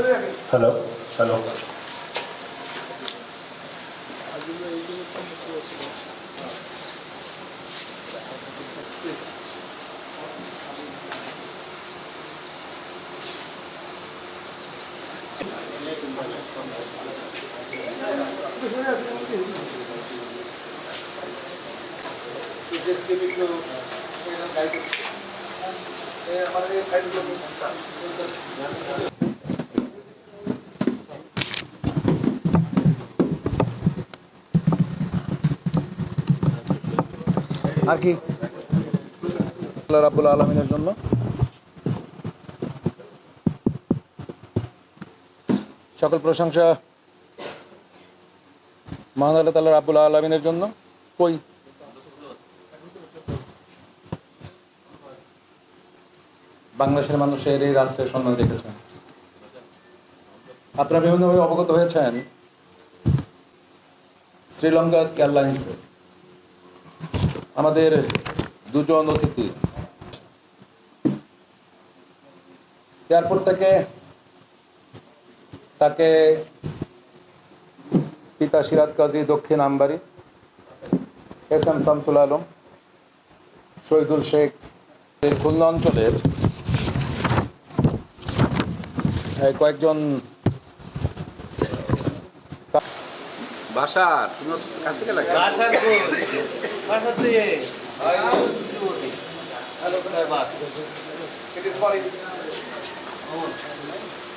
Hello. Hello to you আর কি? রাব্বুল আলমিনের জন্য। সকল প্রশংসা মহান আল্লাহ তাল্লাহ রাব্বুল আলমিনের জন্য। কই? বাংলাদেশের মানুষের এই রাষ্ট্রের সম্মান রেখেছেন আপনারা বিভিন্নভাবে অবগত হয়েছেন শ্রীলঙ্কা এয়ারলাইন্সে। আমাদের দুজন অতিথি। এয়ারপোর্ট থেকে তাকে পিতা সিরাত কাজী, দক্ষিণ আমবাড়ি, এস এম শামসুল আলম, শহীদুল শেখ এই খুলনা অঞ্চলের এই কয়েকজন বাসা তুমি কাছে গেলে বাসার কই বাসার দিয়ে